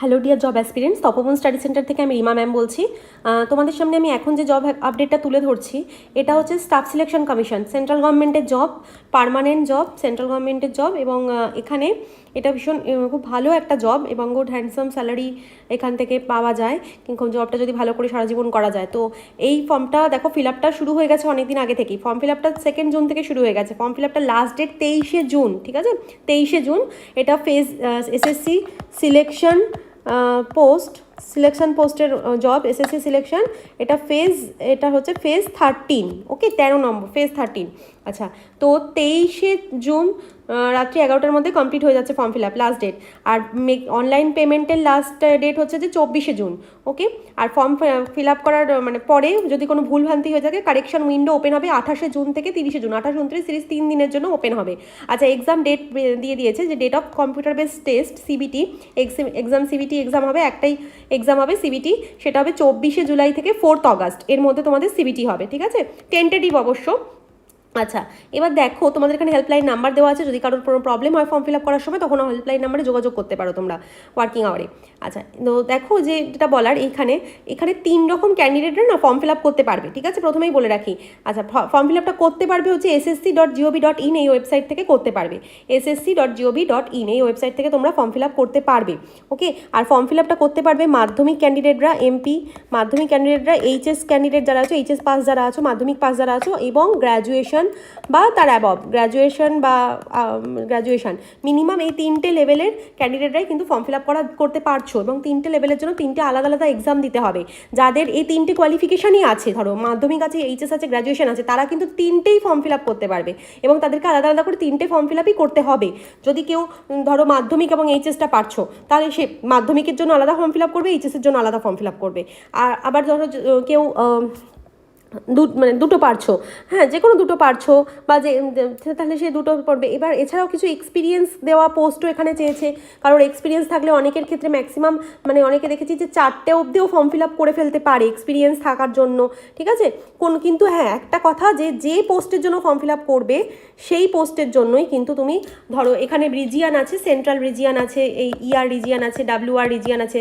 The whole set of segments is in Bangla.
Hello dear job aspirants Tapoban study centre থেকে আমি রিমা ম্যাম বলছি। তোমাদের সামনে আমি এখন যে জব আপডেটটা তুলে ধরছি, এটা হচ্ছে স্টাফ সিলেকশন কমিশন সেন্ট্রাল গভর্নমেন্টের জব পার্মানেন্ট জব সেন্ট্রাল গভর্নমেন্টের জব এবং এখানে এটা ভীষণ খুব ভালো একটা জব এবং গুড হ্যান্ডসাম স্যালারি এখান থেকে পাওয়া যায়। কিন্তু জবটা যদি ভালো করে সারা জীবন করা যায়, তো এই ফর্মটা দেখো ফিল আপটা শুরু হয়ে গেছে অনেকদিন আগে থেকেই। ফর্ম ফিল আপটা সেকেন্ড জুন থেকে শুরু হয়ে গেছে। ফর্ম ফিল আপটা লাস্ট ডেট তেইশে জুন, ঠিক আছে? তেইশে জুন, এটা phase SSC selection post selection পোস্টের জব এসএসসি সিলেকশন এটা ফেজ এটা হচ্ছে ফেজ থার্টিন ওকে তেরো নম্বর ফেজ থার্টিন আচ্ছা তো তেইশে জুন রাত্রি এগারোটার মধ্যে কমপ্লিট হয়ে যাচ্ছে form fill up last date আর অনলাইন পেমেন্টের লাস্ট ডেট হচ্ছে যে চব্বিশে জুন ওকে আর ফর্ম ফিল আপ করার মানে পরে যদি কোনো ভুলভ্রান্তি হয়ে থাকে কারেকশন উইন্ডো ওপেন হবে আঠাশে জুন থেকে তিরিশে জুন, আঠাশ, উনত্রিশ তিরিশ তিন দিনের জন্য ওপেন হবে। আচ্ছা এক্সাম ডেট দিয়ে দিয়েছে যে date of computer base test CBT exam CBT exam হবে, একটাই এক্সাম হবে সিবিটি সেটা হবে চব্বিশে জুলাই থেকে ফোর্থ অগাস্ট এর মধ্যে তোমাদের সিবিটি হবে, ঠিক আছে? টেন্টেটিভ অবশ্য আচ্ছা এবার দেখো, তোমাদের এখানে হেল্পলাইন নাম্বার দেওয়া আছে। যদি কারোর কোনো প্রবলেম হয় ফর্ম ফিল আপ করার সময়, তখন হেল্পলাইন নাম্বারে যোগাযোগ করতে পারো তোমরা ওয়ার্কিং আওয়ারে আচ্ছা তো দেখো যে যেটা বলার এইখানে এখানে তিন রকম ক্যান্ডিডেটরা না ফর্ম ফিল আপ করতে পারবে, ঠিক আছে? প্রথমেই বলে রাখি। আচ্ছা ফর্ম ফিল আপটা করতে পারবে হচ্ছে SSC dot GOV dot in এই ওয়েবসাইট থেকে করতে পারবে। SSC dot GOV dot in এই ওয়েবসাইট থেকে তোমরা ফর্ম ফিল আপ করতে পারবে ওকে আর ফর্ম ফিল আপটা করতে পারবে মাধ্যমিক ক্যান্ডিডেটরা এমপি মাধ্যমিক ক্যান্ডিডেটরা এইচএস ক্যান্ডিডেট যারা আছো এইচএস পাস যারা আছো, মাধ্যমিক পাস যারা আছো, এবং গ্র্যাজুয়েশন বা তার অ্যাবভ গ্র্যাজুয়েশন বা গ্র্যাজুয়েশন মিনিমাম এই তিনটে লেভেলের ক্যান্ডিডেটরাই কিন্তু ফর্ম ফিল আপ করা, করতে পারছ এবং তিনটে লেভেলের জন্য তিনটে আলাদা আলাদা এক্সাম দিতে হবে। যাদের এই তিনটে কোয়ালিফিকেশনই আছে, ধরো মাধ্যমিক আছে এইচএস আছে গ্র্যাজুয়েশন আছে, তারা কিন্তু তিনটেই ফর্ম ফিল আপ করতে পারবে এবং তাদেরকে আলাদা আলাদা করে তিনটে ফর্ম ফিল আপই করতে হবে। যদি কেউ ধরো মাধ্যমিক এবং এইচএসটা পারছ, তাহলে সে মাধ্যমিকের জন্য আলাদা ফর্ম ফিল আপ করবে এইচএসের জন্য আলাদা ফর্ম ফিল আপ করবে। আর আবার ধরো কেউ দু মানে দুটো পারছ। হ্যাঁ যে কোনো দুটো পারছ বা যে তাহলে সে দুটো পড়বে। এবার এছাড়াও কিছু এক্সপিরিয়েন্স দেওয়া পোস্টও এখানে চেয়েছে। কারোর এক্সপিরিয়েন্স থাকলে অনেকের ক্ষেত্রে ম্যাক্সিমাম মানে অনেকে দেখেছি যে চারটে অবধিও ফর্ম ফিল আপ করে ফেলতে পারে এক্সপিরিয়েন্স থাকার জন্য। ঠিক আছে? কোন, কিন্তু হ্যাঁ একটা কথা যে যে পোস্টের জন্য ফর্ম ফিল আপ করবে, সেই পোস্টের জন্যই কিন্তু তুমি ধরো এখানে রিজিয়ান আছে সেন্ট্রাল রিজিয়ান আছে, এই ইআর রিজিয়ান আছে ডাব্লিউ আর রিজিয়ান আছে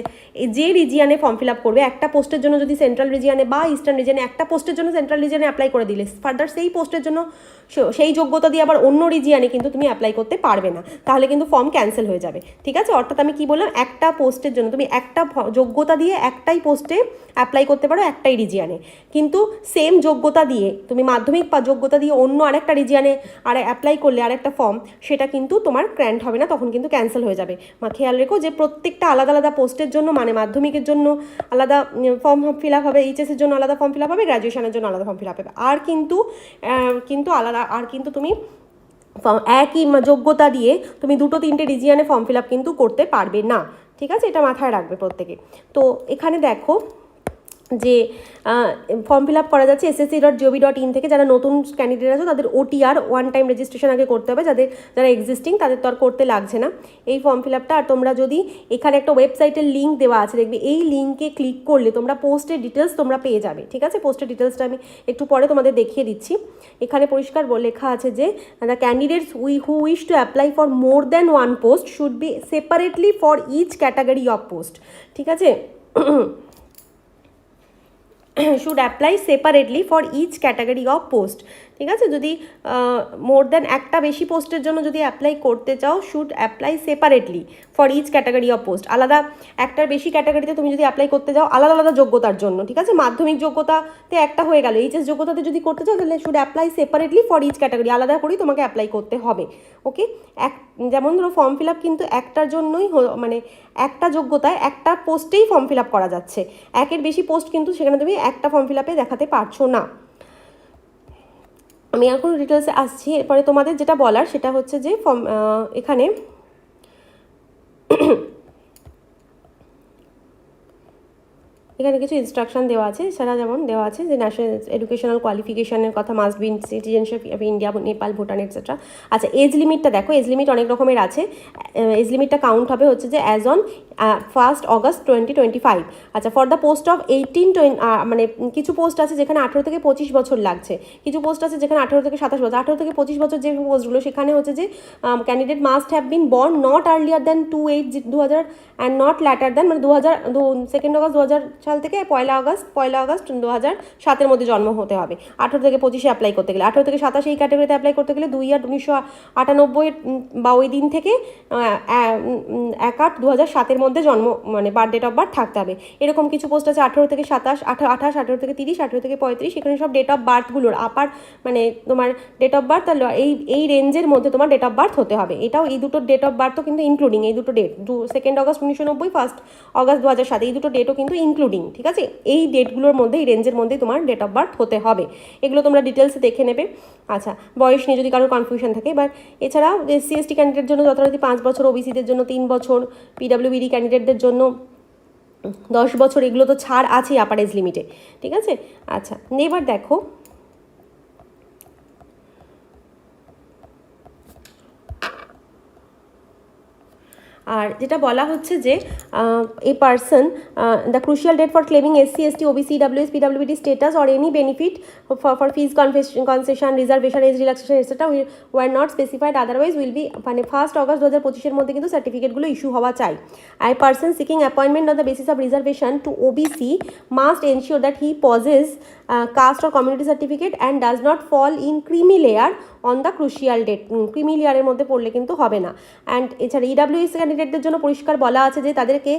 যে রিজিয়ানে ফর্ম ফিল আপ করবে, একটা পোস্টের জন্য যদি সেন্ট্রাল রিজিয়ানে বা ইস্টার্ন রিজিয়ানে একটা পোস্টের জন্য সেন্ট্রাল রিজিয়ানে অ্যাপ্লাই করে দিলে। ফার্দার সেই পোস্টের জন্য সেই যোগ্যতা দিয়ে আবার অন্য রিজিয়ানে কিন্তু তুমি অ্যাপ্লাই করতে পারবে না। তাহলে কিন্তু ফর্ম ক্যান্সেল হয়ে যাবে। ঠিক আছে? অর্থাৎ আমি কি বললাম? একটা পোস্টের জন্য। তুমি একটা যোগ্যতা দিয়ে একটাই পোস্টে অ্যাপ্লাই করতে পারো একটাই রিজিয়ানে কিন্তু সেম যোগ্যতা দিয়ে, তুমি মাধ্যমিক বা যোগ্যতা দিয়ে অন্য আরেকটা রিজিয়ানে আর অ্যাপ্লাই করলে আরেকটা ফর্ম সেটা কিন্তু তোমার গ্র্যান্ট হবে না, তখন কিন্তু ক্যান্সেল হয়ে যাবে। মা খেয়াল রেখো যে প্রত্যেকটা আলাদা আলাদা পোস্টের জন্য মানে মাধ্যমিকের জন্য আলাদা ফর্ম ফিল আপ হবে এইচএসের জন্য আলাদা ফর্ম ফিল আপ হবে গ্র্যাজুয়েশনের জন্য আলাদা ফর্ম ফিল আপ আর কিন্তু কিন্তু আলাদা, আর কিন্তু তুমি একই যোগ্যতা দিয়ে তুমি দুটো তিনটে রিজিয়ানে ফর্ম ফিল আপ কিন্তু করতে পারবে না। ঠিক আছে? এটা মাথায় রাখবে প্রত্যেকে। তো এখানে দেখো যে ফর্ম ফিল আপ করা যাচ্ছে SSC dot GOV dot in থেকে যারা নতুন ক্যান্ডিডেট আছে তাদের ওটিআর ওয়ান টাইম রেজিস্ট্রেশন আগে করতে হবে যাদের, যারা এক্সিস্টিং তাদের তো আর করতে লাগছে না। এই ফর্ম ফিল আপটা আর তোমরা যদি এখানে একটা ওয়েবসাইটের লিঙ্ক দেওয়া আছে দেখবে, এই লিঙ্কে ক্লিক করলে তোমরা পোস্টের ডিটেলস তোমরা পেয়ে যাবে, ঠিক আছে? পোস্টের ডিটেলসটা আমি একটু পরে তোমাদের দেখিয়ে দিচ্ছি। এখানে পরিষ্কার লেখা আছে যে the candidates we who wish to apply for more than one post should be separately for each category of post ঠিক আছে? should apply separately for each category of post. ঠিক আছে? যদি মোর দ্যান একটা বেশি পোস্টের জন্য যদি অ্যাপ্লাই করতে চাও should apply separately for each category of post আলাদা একটার বেশি ক্যাটাগরিতে তুমি যদি অ্যাপ্লাই করতে যাও, আলাদা আলাদা যোগ্যতার জন্য, ঠিক আছে? মাধ্যমিক যোগ্যতাতে একটা হয়ে গেল। এইচএস যোগ্যতাতে যদি করতে চাও, তাহলে should apply separately for each category আলাদা করেই তোমাকে অ্যাপ্লাই করতে হবে ওকে এক, যেমন ধরো ফর্ম ফিল আপ কিন্তু একটার জন্যই মানে একটা যোগ্যতায় একটা পোস্টেই ফর্ম ফিল আপ করা যাচ্ছে। একের বেশি পোস্ট কিন্তু সেখানে তুমি একটা ফর্ম ফিল আপে দেখাতে পারছ না। আমি এখন ডিটেলসে আসছি এরপরে তোমাদের যেটা বলার সেটা হচ্ছে যে ফর্ম এখানে এখানে কিছু ইনস্ট্রাকশন দেওয়া আছে। সেটা যেমন দেওয়া আছে যে ন্যাশনাল এডুকেশনাল কোয়ালিফিকেশনের কথা must been citizenship of India Nepal Bhutan etcetera আচ্ছা এজ লিমিটটা দেখো এজ লিমিট অনেক রকমের আছে। এজ লিমিটটা কাউন্ট হবে হচ্ছে যে as on first August twenty twenty five আচ্ছা for the post of eighteen মানে কিছু পোস্ট আছে যেখানে আঠেরো থেকে পঁচিশ বছর লাগছে। কিছু পোস্ট আছে যেখানে আঠেরো থেকে সাতাশ বছর। আঠেরো থেকে পঁচিশ বছর যে পোস্টগুলো সেখানে হচ্ছে যে candidate must have been born not earlier than two eight দু হাজার অ্যান্ড নট ল্যাটার দ্যান মানে দু হাজার সেকেন্ড অগস্ট দু হাজার সাল থেকে পয়লা আগস্ট পয়লা আগস্ট দু হাজার সাতের মধ্যে জন্ম হতে হবে। আঠেরো থেকে পঁচিশে অ্যাপ্লাই করতে গেলে, আঠেরো থেকে সাতাশে এই ক্যাটাগরিতে অ্যাপ্লাই করতে গেলে দুই আট উনিশশো আটানব্বই বা ওই দিন থেকে এক আট দু হাজার সাতের মধ্যে জন্ম মানে বার্থ ডেট অফ বার্থ থাকতে হবে। এরকম কিছু পোস্ট আছে, আঠেরো থেকে সাতাশ আঠারো আঠাশ, আঠেরো থেকে তিরিশ, আঠেরো থেকে পঁয়ত্রিশ, এখানে সব ডেট অফ বার্থগুলোর আপার মানে তোমার ডেট অফ বার্থ এই এই রেঞ্জের মধ্যে তোমার ডেট অফ বার্থ হতে হবে। এটাও এই দুটো ডেট অফ বার্থও কিন্তু ইনক্লুডিং এই দুটো ডেট দু সেকেন্ড অগস্ট উনিশশো নব্বই ফার্স্ট অগস্ট দু হাজার সাত, এই দুটো ডেটও কিন্তু ইনক্লুডিং ঠিক আছে? এই ডেটগুলোর মধ্যে এই রেঞ্জের মধ্যে তোমার ডেট অফ বার্থ হতে হবে। এগুলো তোমরা ডিটেলসে দেখে নেবে। আচ্ছা বয়স নিয়ে যদি কারোর কনফিউশন থাকে এবার এছাড়া এসসি এসটি ক্যান্ডিডেটের জন্য যথারীতি পাঁচ বছর ওবিসিদের জন্য তিন বছর পিডাব্লিউবিডি ক্যান্ডিডেটদের জন্য দশ বছর, এগুলো তো ছাড় আছেই আপার এজ লিমিটে ঠিক আছে? আচ্ছা এবার দেখো আর যেটা বলা হচ্ছে যে a person the crucial date for claiming S C S T OBC WS PWD status or any benefit for fees concession reservation age relaxation etcetera were not specified otherwise will be মানে ফার্স্ট অগস্ট দু হাজার পঁচিশের মধ্যে কিন্তু সার্টিফিকেটগুলো ইস্যু হওয়া চাই। I person seeking appointment on the basis of reservation to OBC must ensure that he possess caste or community certificate and does not fall in creamy layer on the crucial date creamy লেয়ারের মধ্যে পড়লে কিন্তু হবে না। অ্যান্ড এছাড়া ইডাব্লিউএস ক্যান্ডিডেটদের জন্য পরিষ্কার বলা আছে যে তাদেরকে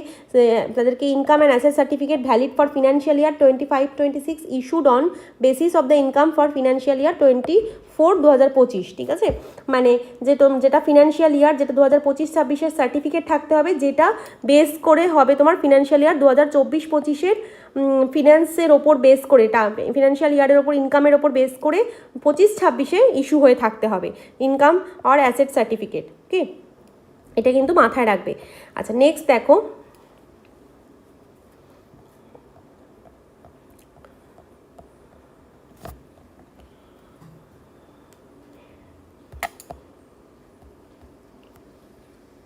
তাদেরকে income and asset certificate valid for financial year twenty five twenty six issued on basis of the income for financial year twenty four দু হাজার পঁচিশ, ঠিক আছে? মানে যে যেটা ফিনান্সিয়াল ইয়ার যেটা দু হাজার পঁচিশ ছাব্বিশের সার্টিফিকেট থাকতে হবে, যেটা বেস করে হবে তোমার ফিনান্সিয়াল ইয়ার দু হাজার চব্বিশ পঁচিশের ফিনান্সের ওপর বেস করে, টা ফিনান্সিয়াল ইয়ারের ওপর ইনকামের ওপর বেস করে পঁচিশ ছাব্বিশে ইস্যু হয়ে থাকতে হবে ইনকাম আর অ্যাসেট সার্টিফিকেট ওকে এটা কিন্তু মাথায় রাখবে। আচ্ছা নেক্সট দেখো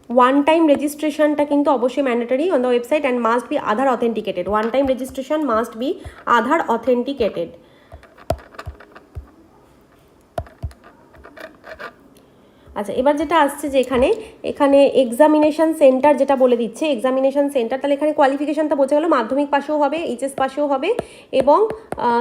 ওয়ান টাইম রেজিস্ট্রেশনটা কিন্তু অবশ্যই mandatory on the website and must be Aadhaar authenticated one time registration must be Aadhaar authenticated আচ্ছা এবার যেটা আসছে যে এখানে এখানে এক্সামিনেশন সেন্টার যেটা বলে দিচ্ছে এক্সামিনেশন সেন্টার তাহলে এখানে কোয়ালিফিকেশানটা বোঝা গেলো, মাধ্যমিক পাশেও হবে এইচএস পাশেও হবে এবং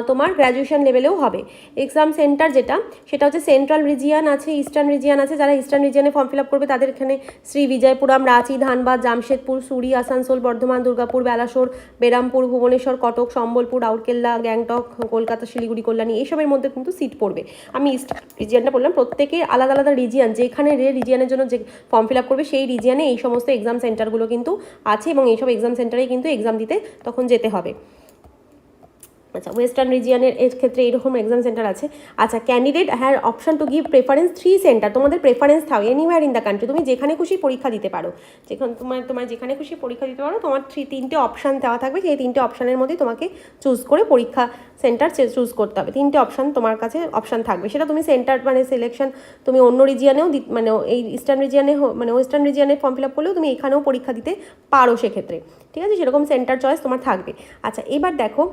তোমার গ্র্যাজুয়েশন লেভেলেও হবে। এক্সাম সেন্টার যেটা, সেটা হচ্ছে সেন্ট্রাল রিজিয়ান আছে ইস্টার্ন রিজিয়ান আছে, যারা ইস্টার্ন রিজিয়ানে ফর্ম ফিল আপ করবে তাদের এখানে শ্রী বিজয়পুরাম, রাঁচি, ধানবাদ, জামশেদপুর, সুরি, আসানসোল, বর্ধমান, দুর্গাপুর, বেলাসোর, বেরামপুর, ভুবনেশ্বর, কটক, সম্বলপুর আউটকেল্লা গ্যাংটক, কলকাতা, শিলিগুড়ি, কল্যাণী এইসবের মধ্যে কিন্তু সিট পড়বে। আমি ইস্ট রিজিয়ানটা বললাম, প্রত্যেকে আলাদা আলাদা রিজিয়ান যে যেখানে রে রিজিয়ানের জন্য যে ফর্ম ফিল আপ করবে, সেই রিজিয়ানে এই সমস্ত এক্সাম সেন্টারগুলো কিন্তু আছে এবং এইসব এক্সাম সেন্টারেই কিন্তু এক্সাম দিতে তখন যেতে হবে। আচ্ছা ওয়েস্টার্ন রিজিয়নের এর ক্ষেত্রে এরকম এক্সাম সেন্টার আছে। আচ্ছা candidate has option to give preference three centre তোমাদের প্রেফারেন্স থাকে এনিওয়ার ইন দ্য কান্ট্রি তুমি যেখানে খুশি পরীক্ষা দিতে পারো। যেখানে, তোমার তোমার যেখানে খুশি পরীক্ষা দিতে পারো, তোমার থ্রি তিনটে অপশান দেওয়া থাকবে, সেই তিনটে অপশানের মধ্যে তোমাকে চুজ করে পরীক্ষা সেন্টার চুজ করতে হবে। তিনটে অপশান তোমার কাছে অপশান থাকবে। সেটা তুমি সেন্টার মানে সিলেকশন তুমি অন্য রিজিয়ানেও দি মানে এই ইস্টার্ন রিজিয়ানে মানে ওয়েস্টার্ন রিজিয়ানে ফর্ম ফিল আপ করলেও তুমি এখানেও পরীক্ষা দিতে পারো সেক্ষেত্রে। ঠিক আছে? সেরকম সেন্টার চয়েস তোমার থাকবে। আচ্ছা এবার দেখো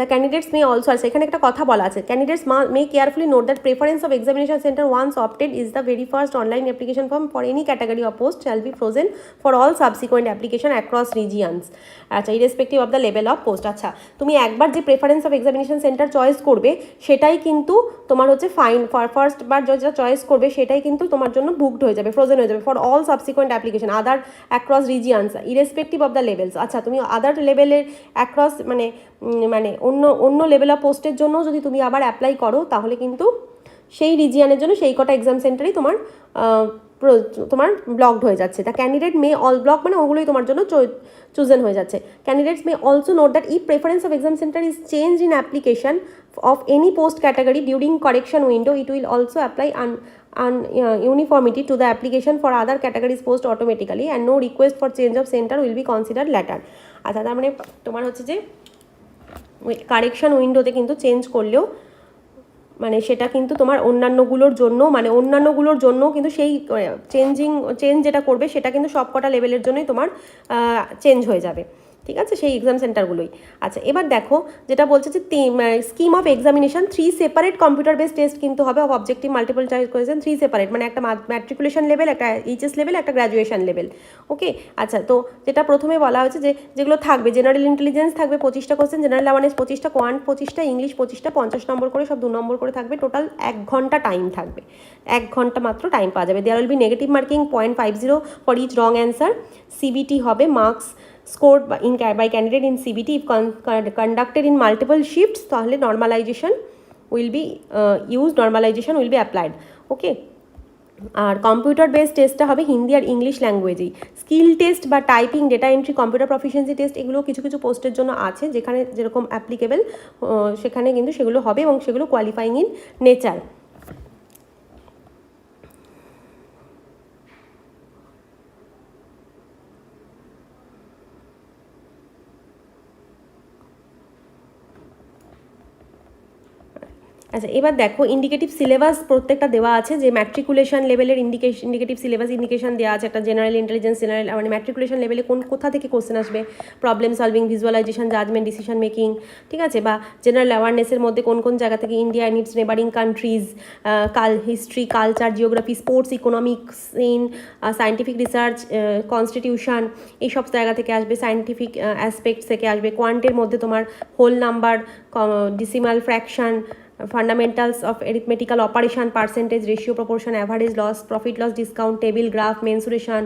দ্য ক্যান্ডিডেটস মে অলসো আছে এখানে একটা কথা বলা আছে। Candidates may carefully note that preference of examination centre once opted is the very first online application form for any category of post shall be frozen for all subsequent application across regions আচ্ছা irrespective of the level of post আচ্ছা তুমি একবার যে preference of examination centre choice করবে, সেটাই কিন্তু তোমার হচ্ছে ফাইন ফর ফার্স্ট বার যেটা চয়েস করবে, সেটাই কিন্তু তোমার জন্য বুকড হয়ে যাবে ফ্রোজেন হয়ে যাবে for all subsequent application other across regions irrespective of the levels আচ্ছা তুমি আদার লেভেলের অ্যাক্রস মানে মানে অন্য অন্য লেভেল অফ পোস্টের জন্য যদি তুমি আবার অ্যাপ্লাই করো, তাহলে কিন্তু সেই রিজিয়ানের জন্য সেই কটা এক্সাম সেন্টারই তোমার তোমার ব্লকড হয়ে যাচ্ছে। The candidate may all block মানে ওগুলোই তোমার জন্য চুজেন হয়ে যাচ্ছে। Candidates may also note that if preference of exam centre is change in application of any post category during correction window it will also apply an an uniformity to to application for other categories post post automatically no request for change of centre will be considered later. আচ্ছা তার মানে তোমার হচ্ছে যে কারেকশন উইন্ডোতে কিন্তু চেঞ্জ করলেও মানে সেটা কিন্তু তোমার অন্যান্যগুলোর জন্য মানে অন্যান্যগুলোর জন্য কিন্তু সেই চেঞ্জিং চেঞ্জ যেটা করবে সেটা কিন্তু সব কটা লেভেলের জন্যই তোমার চেঞ্জ হয়ে যাবে। ঠিক আছে? সেই এক্সাম সেন্টারগুলোই আচ্ছা এবার দেখো, যেটা বলছে যে scheme of examination three separate computer base test কিন্তু হবে of objective multiple choice question three separate মানে একটা ম্যাট্রিকুলেশন লেভেল একটা এইচএস লেভেল একটা গ্র্যাজুয়েশন লেভেল ওকে আচ্ছা তো যেটা প্রথমে বলা হয়েছে যে যেগুলো থাকবে জেনারেল ইন্টেলিজেন্স থাকবে পঁচিশটা কোয়েশ্চেন জেনারেল অ্যাওয়ারনেস পঁচিশটা কোয়ান্ট পঁচিশটা ইংলিশ পঁচিশটা, পঞ্চাশ নম্বর করে সব দু নম্বর করে থাকবে টোটাল এক ঘণ্টা টাইম থাকবে। এক ঘণ্টা মাত্র টাইম পাওয়া যাবে। There will be negative marking point five zero for each wrong answer CBT হবে marks scored by, in, by candidate in CBT conducted in multiple shifts তাহলে normalization will be uh, used normalization will be applied. Okay? আর কম্পিউটার বেস টেস্টটা হবে হিন্দি আর ইংলিশ ল্যাঙ্গুয়েজেই স্কিল টেস্ট বা typing data entry computer proficiency test এগুলো কিছু কিছু পোস্টের জন্য আছে যেখানে যেরকম অ্যাপ্লিকেবল সেখানে কিন্তু সেগুলো হবে এবং সেগুলো কোয়ালিফাইং ইন নেচার আচ্ছা এবার দেখো ইন্ডিকেটিভ সিলেবাস প্রত্যেকটা দেওয়া আছে যে ম্যাট্রিকুলেশন লেভেলের ইন্ডিকেশন ইন্ডিকেটিভ সিলেবাস ইন্ডিকেশন দেওয়া আছে, একটা জেনারেল ইন্টেলিজেন্স জেনারেল মানে ম্যাট্রিকুলেশন লেভেলে কোন, কোথা থেকে কোশ্চেন আসবে? Problem solving visualisation judgement decision making ঠিক আছে? বা জেনারেল অ্যাওয়ারনেসের মধ্যে কোন কোন জায়গা থেকে India and its neighbouring countries কাল history culture geography sports economics in scientific research constitution এইসব জায়গা থেকে আসবে সায়েন্টিফিক অ্যাসপেক্টস থেকে আসবে। কোয়ান্টের মধ্যে তোমার whole number decimal fraction fundamentals of arithmetical operation percentage, ratio proportion, average loss, profit loss, discount, table graph, mensuration,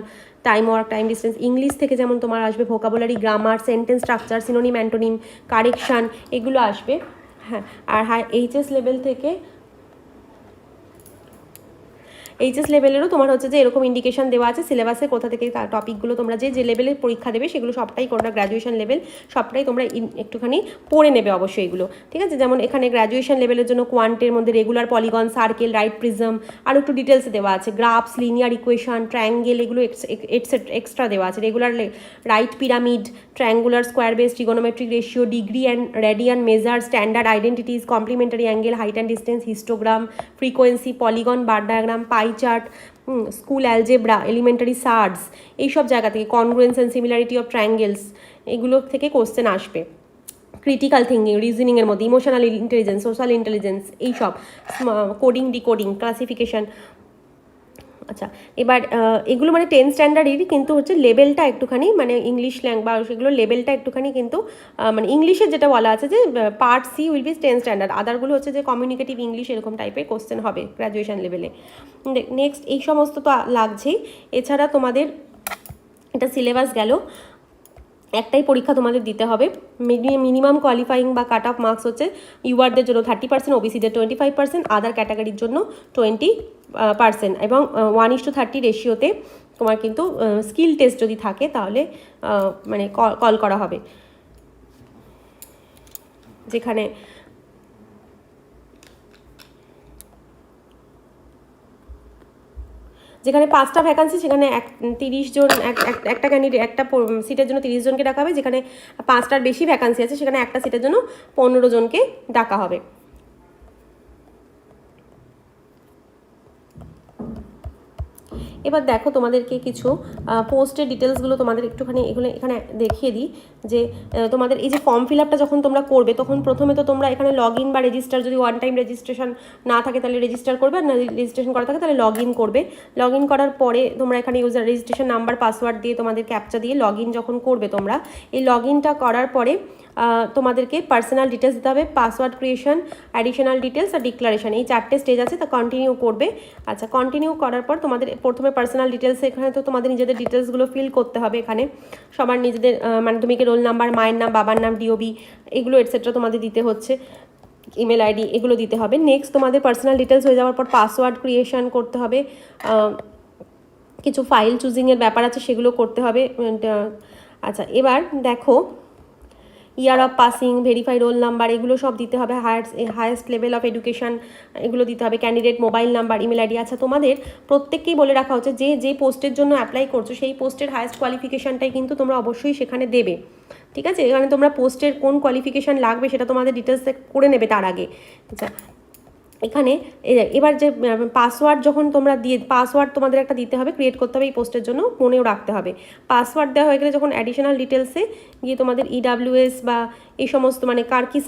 time work, time distance, English থেকে যেমন তোমার আসবে vocabulary, grammar, sentence, structure, synonym, antonym, correction, এগুলো আসবে। হ্যাঁ আর হ্যাঁ এইচএস লেভেল থেকে এইচএস লেভেলেরও তোমার হচ্ছে যে এরকম ইন্ডিকেশন দেওয়া আছে সিলেবাসে কোথা থেকে টপিকগুলো তোমরা যে যে লেভেলের পরীক্ষা দেবে সেগুলো সবটাই কোনটা গ্র্যাজুয়েশন লেভেল সবটাই তোমরা একটুখানি পড়ে নেবে অবশ্যই এগুলো। ঠিক আছে? যেমন এখানে গ্র্যাজুয়েশন লেভেলের জন্য কোয়ান্টের মধ্যে regular polygon circle right prism আর একটু ডিটেলসে দেওয়া আছে। গ্রাফস লিনিয়ার ইকুয়েশন ট্রায়াঙ্গেল এগুলো এক্সট্রা দেওয়া আছে। Regular right pyramid triangular square base trigonometric ratio degree and radian measure standard identities complementary angle height and distance histogram frequency polygon bar diagram pie chart school algebra elementary surds এইসব জায়গা থেকে congruence and similarity of triangles এগুলো থেকে কোশ্চেন আসবে। ক্রিটিক্যাল থিঙ্কিং রিজনিংয়ের মধ্যে ইমোশনাল ইন্টেলিজেন্স সোশ্যাল ইন্টেলিজেন্স এইসব কোডিং ডিকোডিং ক্লাসিফিকেশন আচ্ছা এবার এগুলো মানে টেন স্ট্যান্ডার্ডেরই কিন্তু হচ্ছে লেভেলটা একটুখানি মানে ইংলিশ ল্যাং বা সেগুলো লেভেলটা একটুখানি কিন্তু মানে ইংলিশে যেটা বলা আছে যে part C will be ten standard আদারগুলো হচ্ছে যে কমিউনিকেটিভ ইংলিশ এরকম টাইপের কোশ্চেন হবে গ্র্যাজুয়েশন লেভেলে নেক্সট এই সমস্ত তো লাগছেই। এছাড়া তোমাদের, এটা সিলেবাস গেল। একটাই পরীক্ষা তোমাদের দিতে হবে। মিনিমাম কোয়ালিফাইং বা কাট অফ মার্কস হচ্ছে ইউআরদের জন্য থার্টি পার্সেন্ট ওবিসিদের টোয়েন্টি ফাইভ পার্সেন্ট আদার ক্যাটাগরির জন্য টোয়েন্টি পার্সেন্ট এবং ওয়ান ইস টু থার্টি রেশিওতে তোমার কিন্তু স্কিল টেস্ট যদি থাকে তাহলে মানে কল করা হবে। যেখানে যেখানে পাঁচটা ভ্যাকান্সি সেখানে এক, তিরিশ জন একটা ক্যান্ডিডেট একটা সিটের জন্য তিরিশ জনকে ডাকা হবে, যেখানে পাঁচটার বেশি ভ্যাকান্সি আছে, সেখানে একটা সিটের জন্য পনেরো জনকে ডাকা হবে। এবার দেখো তোমাদেরকে কিছু পোস্টের ডিটেলসগুলো তোমাদের একটুখানি এগুলো এখানে দেখিয়ে দিই যে তোমাদের এই যে ফর্ম ফিল আপটা যখন তোমরা করবে, তখন প্রথমে তো তোমরা এখানে লগ ইন বা রেজিস্টার যদি ওয়ান টাইম রেজিস্ট্রেশন না থাকে তাহলে রেজিস্টার করবে, আর না রেজিস্ট্রেশন করা থাকে তাহলে লগ ইন করবে। লগ ইন করার পরে তোমরা এখানে ইউজার রেজিস্ট্রেশন নাম্বার পাসওয়ার্ড দিয়ে তোমাদের ক্যাপচা দিয়ে লগ ইন যখন করবে তোমরা, এই লগ ইনটা করার পরে তোমাদেরকে পার্সোনাল ডিটেলস দিতে হবে পাসওয়ার্ড ক্রিয়েশন অ্যাডিশনাল ডিটেলস আর ডিক্লারেশন এই চারটে স্টেজ আছে, তা কন্টিনিউ করবে। আচ্ছা কন্টিনিউ করার পর তোমাদের প্রথমে পার্সোনাল ডিটেলস এখানে তো তোমাদের নিজেদের ডিটেলসগুলো ফিল করতে হবে এখানে। সবার নিজেদের মাধ্যমিকের রোল নাম্বার মায়ের নাম, বাবার নাম ডিওবি এগুলো এটসেট্রা তোমাদের দিতে হচ্ছে। ইমেল আইডি এগুলো দিতে হবে। নেক্সট তোমাদের পার্সোনাল ডিটেলস হয়ে যাওয়ার পর পাসওয়ার্ড ক্রিয়েশন করতে হবে। কিছু ফাইল চুজিংয়ের ব্যাপার আছে, সেগুলো করতে হবে। আচ্ছা এবার দেখো year of passing, verify roll number, এগুলো সব দিতে হবে। Higher highest level of education এগুলো দিতে হবে। Candidate mobile number, email ID. আচ্ছা তোমাদের প্রত্যেককেই বলে রাখা হচ্ছে, যে যে পোস্টের জন্য অ্যাপ্লাই করছ, সেই পোস্টের হায়েস্ট কোয়ালিফিকেশানটাই কিন্তু তোমরা অবশ্যই সেখানে দেবে। ঠিক আছে? এখানে তোমরা পোস্টের কোন কোয়ালিফিকেশান লাগবে সেটা তোমাদের ডিটেলস করে নেবে তার আগে। আচ্ছা এখানে এবার যে পাসওয়ার্ড যখন তোমরা দিয়ে পাসওয়ার্ড তোমাদের একটা দিতে হবে ক্রিয়েট করতে হবে এই পোস্টের জন্য, মনেও রাখতে হবে। পাসওয়ার্ড দেওয়া হয়ে গেলে যখন অ্যাডিশনাল ডিটেলসে গিয়ে তোমাদের ইডাব্লিউএস বা এই সমস্ত মানে কার কি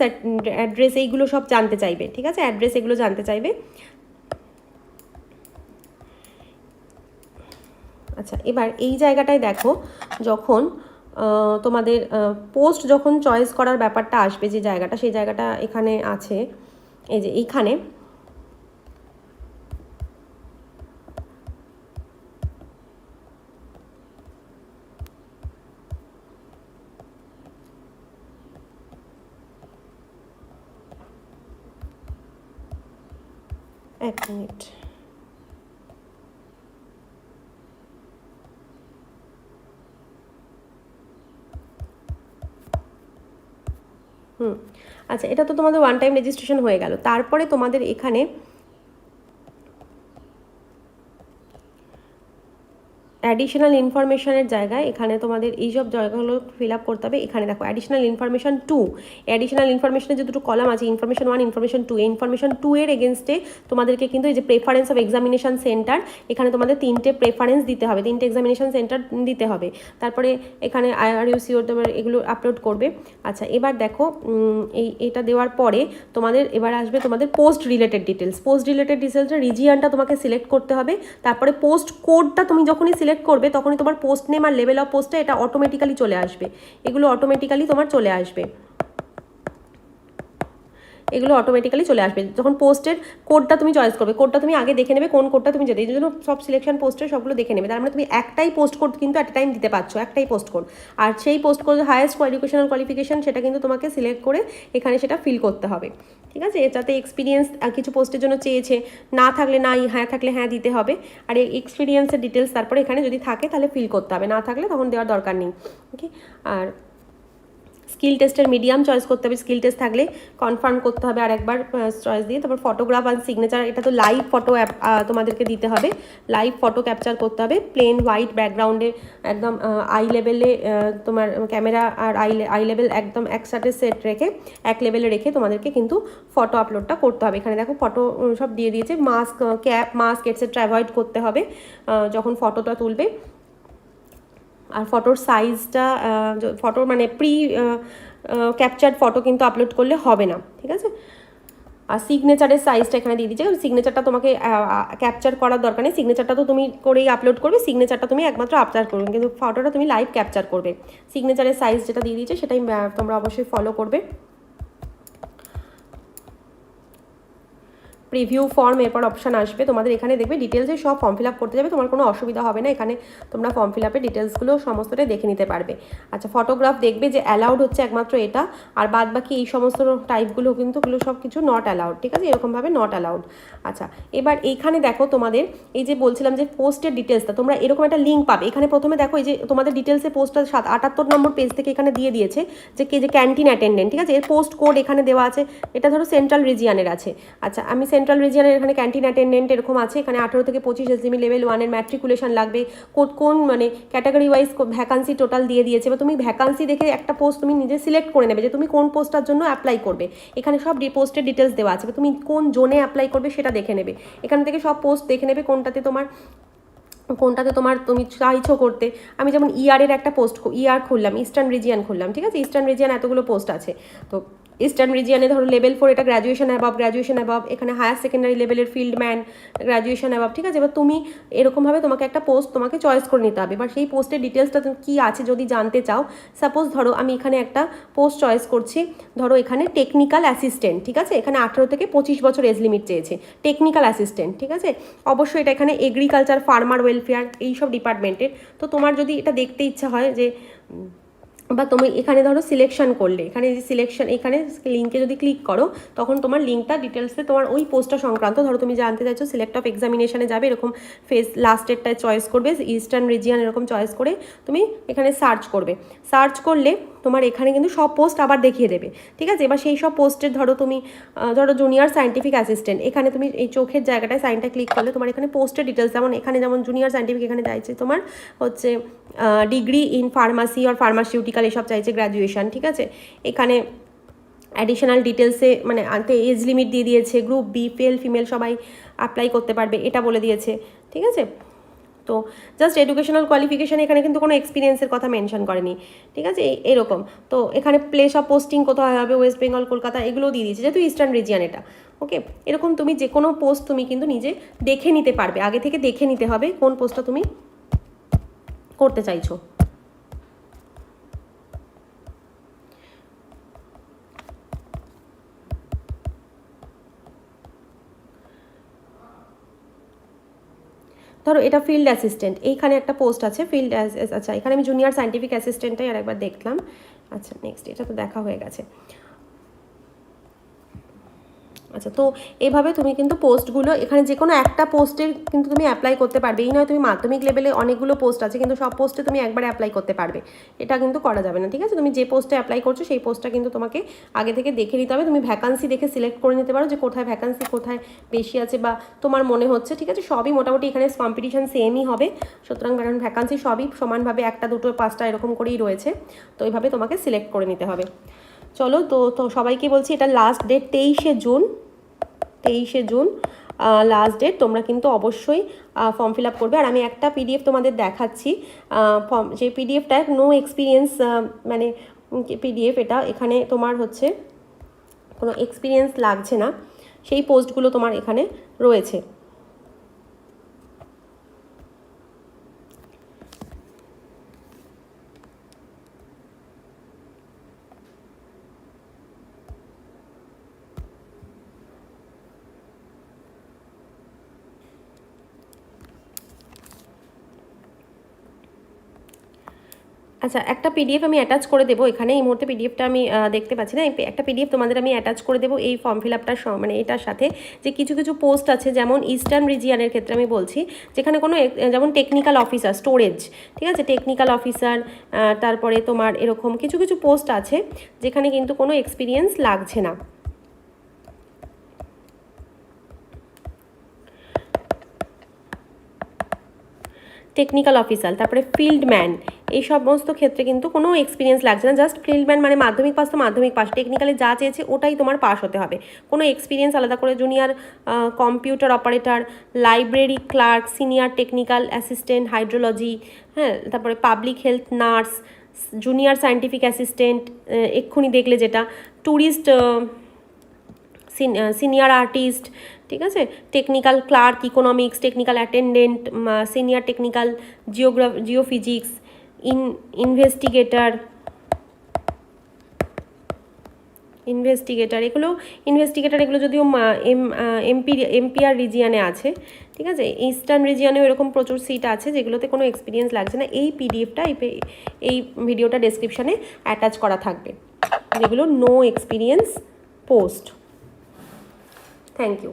অ্যাড্রেস এইগুলো সব জানতে চাইবে, ঠিক আছে? অ্যাড্রেস এগুলো জানতে চাইবে। আচ্ছা এবার এই জায়গাটায় দেখো, যখন তোমাদের পোস্ট যখন চয়েস করার ব্যাপারটা আসবে যে জায়গাটা, সেই জায়গাটা এখানে আছে, এই যে, এইখানে এক মিনিট। হুম আচ্ছা এটা তো তোমাদের ওয়ান টাইম রেজিস্ট্রেশন হয়ে গেল। তারপরে তোমাদের এখানে অ্যাডিশনাল ইনফরমেশনের জায়গায় এখানে তোমাদের এই সব জায়গাগুলো ফিল আপ করতে হবে। এখানে দেখো অ্যাডিশনাল ইনফরমেশন টু অ্যাডিশনাল ইনফরমেশনের যে দুটো কলাম আছে information one information two information two এর এগেনস্টে তোমাদেরকে কিন্তু এই যে প্রেফারেন্স অফ এক্সামিনেশন সেন্টার এখানে তোমাদের তিনটে প্রেফারেন্স দিতে হবে, তিনটে এক্সামিনেশন সেন্টার দিতে হবে। তারপরে এখানে আইআরইউসিওর তোমার এগুলো আপলোড করবে। আচ্ছা এবার দেখো এই, এটা দেওয়ার পরে তোমাদের, এবার আসবে তোমাদের post related details post related ডিটেলসের রিজিয়ানটা তোমাকে সিলেক্ট করতে হবে। তারপরে পোস্ট কোডটা তুমি যখনই সিলেক্ট করবে, তখনই তোমার পোস্ট নেম আর লেভেল অফ পোস্টে এটা অটোমেটিক্যালি চলে আসবে। এগুলো অটোমেটিক্যালি তোমার চলে আসবে। এগুলো অটোমেটিক্যালি চলে আসবে। যখন পোস্টের কোডটা তুমি চয়েস করবে কোডটা তুমি আগে দেখে নেবে কোন কোডটা তুমি যেতে এই জন্য সব সিলেকশন পোস্টের সবগুলো দেখে নেবে। তার মানে তুমি একটাই পোস্ট কোড কিন্তু অ্যাট টাইম দিতে পারছ, একটাই পোস্ট কোড আর সেই post code highest educational qualification সেটা কিন্তু তোমাকে সিলেক্ট করে এখানে সেটা ফিল করতে হবে। ঠিক আছে? যাতে এক্সপিরিয়েন্স কিছু পোস্টের জন্য চেয়েছে। না থাকলে না হ্যাঁ থাকলে হ্যাঁ দিতে হবে। আর এই এক্সপিরিয়েন্সের ডিটেলস তারপরে এখানে যদি থাকে তাহলে ফিল করতে হবে। না থাকলে তখন দেওয়ার দরকার নেই। ওকে আর স্কিল টেস্টের মিডিয়াম চয়েস করতে হবে। স্কিল টেস্ট থাকলে কনফার্ম করতে হবে আর একবার চয়েস দিয়ে। তারপর ফটোগ্রাফ আর সিগনেচার এটা তো লাইভ ফটো অ্যাপ তোমাদেরকে দিতে হবে। লাইভ ফটো ক্যাপচার করতে হবে। প্লেন হোয়াইট ব্যাকগ্রাউন্ডে একদম আই লেভেলে তোমার ক্যামেরা আর আই আই লেভেল একদম একসাথে সেট রেখে, এক লেভেলে রেখে তোমাদেরকে কিন্তু ফটো আপলোডটা করতে হবে। এখানে দেখো ফটো সব দিয়ে দিয়েছে। Mask cap mask etcetera avoid করতে হবে। যখন ফটোটা তুলবে আর ফটোর সাইজটা ফটোর মানে প্রি ক্যাপচার ফটো কিন্তু আপলোড করলে হবে না, ঠিক আছে? আর সিগনেচারের সাইজটা এখানে দিয়ে দিচ্ছে, কারণ সিগনেচারটা তোমাকে ক্যাপচার করার দরকার নেই। সিগনেচারটা তো তুমি করেই আপলোড করবে সিগনেচারটা তুমি একমাত্র আপচার করবে, কিন্তু ফটোটা তুমি লাইভ ক্যাপচার করবে। সিগনেচারের সাইজ যেটা দিয়ে দিচ্ছে সেটাই তোমরা অবশ্যই ফলো করবে। প্রিভিউ ফর্ম এরপর অপশান আসবে। তোমাদের এখানে দেখবে ডিটেলসে সব ফর্ম ফিল আপ করতে যাবে, তোমার কোনো অসুবিধা হবে না। এখানে তোমরা ফর্ম ফিল আপের ডিটেলসগুলো সমস্তটাই দেখে নিতে পারবে। আচ্ছা ফটোগ্রাফ দেখবে যে অ্যালাউড হচ্ছে একমাত্র এটা, আর বাদ বাকি এই সমস্ত টাইপগুলো কিন্তু ওগুলো সব কিছু নট অ্যালাউড ঠিক আছে? এরকমভাবে নট অ্যালাউড আচ্ছা এবার এইখানে দেখো তোমাদের, এই যে বলছিলাম যে পোস্টের ডিটেলসটা তোমরা এরকম একটা লিঙ্ক পাবে। এখানে প্রথমে দেখো এই যে তোমাদের ডিটেলসে পোস্টটা সাত, আটাত্তর নম্বর পেজ থেকে এখানে দিয়ে দিয়েছে যে কে যে ক্যান্টিন অ্যাটেন্ডেন্ট ঠিক আছে? এর পোস্ট কোড এখানে দেওয়া আছে। এটা ধরো সেন্ট্রাল রিজিয়ানের আছে। আচ্ছা আমি সেন্ট্রাল রিজিয়ানের এখানে ক্যান্টিন অ্যাটেন্ডেন্ট এরকম আছে, এখানে আঠেরো থেকে পঁচিশ এসডিমি লেভেল ওয়ানের ম্যাট্রিকুলেশন লাগবে। কোন কোন মানে ক্যাটাগরি ওয়াইজ ভ্যাকান্সি টোটাল দিয়ে দিয়েছে, বা তুমি ভ্যাকান্সি দেখে একটা পোস্ট তুমি নিজে সিলেক্ট করে নেবে যে তুমি কোন পোস্টটার জন্য অ্যাপ্লাই করবে। এখানে সব পোস্টের ডিটেলস দেওয়া আছে তুমি কোন জোনে অ্যাপ্লাই করবে সেটা দেখে নেবে। এখান থেকে সব পোস্ট দেখে নেবে কোনটাতে তোমার কোনটাতে তোমার তুমি চাইছো করতে। আমি যেমন ইয়ারের একটা পোস্ট ইয়ার খুললাম ইস্টার্ন রিজিয়ান খুললাম, ঠিক আছে? ইস্টার্ন রিজিয়ান এতগুলো পোস্ট আছে। তো ইস্টার্ন রিজিয়ানে ধরো লেভেল ফোর, এটা গ্র্যাজুয়েশন অ্যাবাব গ্র্যাজুয়েশন অ্যাবাব এখানে হায়ার সেকেন্ডারি লেভেলের ফিল্ড ম্যান গ্র্যাজুয়েশন অ্যাবাব ঠিক আছে? এবার তুমি এরকমভাবে তোমাকে একটা পোস্ট তোমাকে চয়েস করে নিতে হবে। এবার সেই পোস্টের ডিটেলসটা কী আছে যদি জানতে চাও সাপোজ ধরো আমি এখানে একটা পোস্ট চয়েস করছি, ধরো এখানে টেকনিক্যাল অ্যাসিস্ট্যান্ট ঠিক আছে? এখানে আঠেরো থেকে পঁচিশ বছর এজ লিমিট চেয়েছে টেকনিক্যাল অ্যাসিস্ট্যান্ট ঠিক আছে? অবশ্যই এটা এখানে এগ্রিকালচার ফার্মার ওয়েলফেয়ার এইসব ডিপার্টমেন্টের তো তোমার যদি এটা দেখতে ইচ্ছা হয় যে বা তুমি এখানে ধরো সিলেকশন করলে, এখানে যদি সিলেকশন এখানে লিঙ্কে যদি ক্লিক করো, তখন তোমার লিঙ্কটা ডিটেলসে তোমার ওই পোস্টটা সংক্রান্ত, ধরো তুমি জানতে চাইছো সিলেক্ট অফ এক্সামিনেশানে যাবে, এরকম ফেস লাস্টেরটায় চয়েস করবে ইস্টার্ন রিজিয়ান এরকম চয়েস করে তুমি এখানে সার্চ করবে। সার্চ করলে তোমার এখানে কিন্তু সব পোস্ট আবার দেখিয়ে দেবে। ঠিক আছে? এবার সেই সব পোস্টের ধরো তুমি ধরো জুনিয়র সায়েন্টিফিক অ্যাসিস্ট্যান্ট এখানে তুমি এই চোখের জায়গাটায় সাইনটা ক্লিক করলে তোমার এখানে পোস্টের ডিটেলস যেমন এখানে যেমন জুনিয়র সায়েন্টিফিক এখানে চাইছে তোমার হচ্ছে ডিগ্রি ইন ফার্মাসি আর ফার্মাসিউটিক্যাল এসব চাইছে গ্র্যাজুয়েশন ঠিক আছে? এখানে অ্যাডিশনাল ডিটেলসে মানে আনতে এজ লিমিট দিয়ে দিয়েছে গ্রুপ বি ফেল ফিমেল সবাই অ্যাপ্লাই করতে পারবে, এটা বলে দিয়েছে, ঠিক আছে? তো জাস্ট এডুকেশনাল কোয়ালিফিকেশান এখানে কিন্তু কোনো এক্সপিরিয়েন্সের কথা মেনশন করেনি, ঠিক আছে? এরকম। তো এখানে প্লেস অফ পোস্টিং কোথায় হবে? ওয়েস্ট বেঙ্গল কলকাতা এগুলোও দিয়ে দিয়েছে, যেহেতু ইস্টার্ন রিজিয়ান এটা ওকে এরকম তুমি যে কোনো পোস্ট তুমি কিন্তু নিজে দেখে নিতে পারবে, আগে থেকে দেখে নিতে হবে কোন পোস্টটা তুমি করতে চাইছো। ধরো এটা ফিল্ড অ্যাসিস্ট্যান্ট এইখানে একটা পোস্ট আছে ফিল্ড আচ্ছা এখানে আমি জুনিয়র সায়েন্টিফিক অ্যাসিস্ট্যান্টটাই আর একবার দেখলাম। আচ্ছা নেক্সট এটা তো দেখা হয়ে গেছে। আচ্ছা তো এইভাবে তুমি কিন্তু পোস্টগুলো, এখানে যে কোনো একটা পোস্টের কিন্তু তুমি অ্যাপ্লাই করতে পারবে। এই নয় তুমি মাধ্যমিক লেভেলে অনেকগুলো পোস্ট আছে, কিন্তু সব পোস্টে তুমি একবারে অ্যাপ্লাই করতে পারবে। এটা কিন্তু করা যাবে না, ঠিক আছে? তুমি যে পোস্টে অ্যাপ্লাই করছ, সেই পোস্টটা কিন্তু তোমাকে আগে থেকে দেখে নিতে হবে। তুমি ভ্যাকান্সি দেখে সিলেক্ট করে নিতে পারো যে কোথায় ভ্যাকান্সি কোথায় বেশি আছে বা তোমার মনে হচ্ছে, ঠিক আছে? সবই মোটামুটি এখানে কম্পিটিশান সেমই হবে। সুতরাং কারণ ভ্যাকান্সি সবই সমানভাবে একটা, দুটো, পাঁচটা এরকম করেই রয়েছে। তো এইভাবে তোমাকে সিলেক্ট করে নিতে হবে। চলো, তো তো সবাইকে বলছি, এটা লাস্ট ডেট তেইশে জুন। তেইশে জুন লাস্ট ডেট তোমরা কিন্তু অবশ্যই ফর্ম ফিল আপ করবে। আর আমি একটা পিডিএফ তোমাদের দেখাচ্ছি। ফর্ম যে পিডিএফটা নো এক্সপিরিয়েন্স মানে পিডিএফ এটা? এখানে তোমার হচ্ছে কোনো এক্সপিরিয়েন্স লাগছে না। সেই পোস্টগুলো তোমার এখানে রয়েছে। আচ্ছা একটা পিডিএফ আমি অ্যাটাচ করে দেবো এখানে। এই মুহূর্তে পিডিএফটা আমি দেখতে পাচ্ছি না। একটা পিডিএফ তোমাদের আমি অ্যাটাচ করে দেবো এই ফর্ম ফিল আপটার মানে এটার সাথে যে কিছু কিছু পোস্ট আছে, যেমন ইস্টার্ন রিজিয়ানের ক্ষেত্রে আমি বলছি, যেখানে কোনো যেমন টেকনিক্যাল অফিসার স্টোরেজ ঠিক আছে? টেকনিক্যাল অফিসার তারপরে তোমার এরকম কিছু কিছু পোস্ট আছে, যেখানে কিন্তু কোনো এক্সপিরিয়েন্স লাগছে না। টেকনিক্যাল অফিসার তারপরে ফিল্ডম্যান এই সমস্ত ক্ষেত্রে কিন্তু কোনো এক্সপিরিয়েন্স লাগছে না। জাস্ট ফিল্ডম্যান মানে মাধ্যমিক পাস তো মাধ্যমিক পাস টেকনিক্যালি যা চেয়েছে ওটাই তোমার পাস হতে হবে। কোনো এক্সপিরিয়েন্স আলাদা করে junior computer operator library clerk senior technical assistant hydrology হ্যাঁ তারপরে public health nurse junior scientific assistant এক্ষুনি দেখলে যেটা। ট্যুরিস্ট সিনিয়র আর্টিস্ট ঠিক আছে? Technical clerk economics technical attendant senior technical geograph geophysics in investigator investigator এগুলো ইনভেস্টিগেটর এগুলো যদিও এম এমপি এমপিআর রিজিয়ানে আছে, ঠিক আছে? ইস্টার্ন রিজিয়ানেও এরকম প্রচুর সিট আছে যেগুলোতে কোনো এক্সপিরিয়েন্স লাগছে না। এই পিডিএফটা এই ভিডিওটা ডেসক্রিপশানে অ্যাটাচ করা থাকবে। যেগুলো no experience post thank you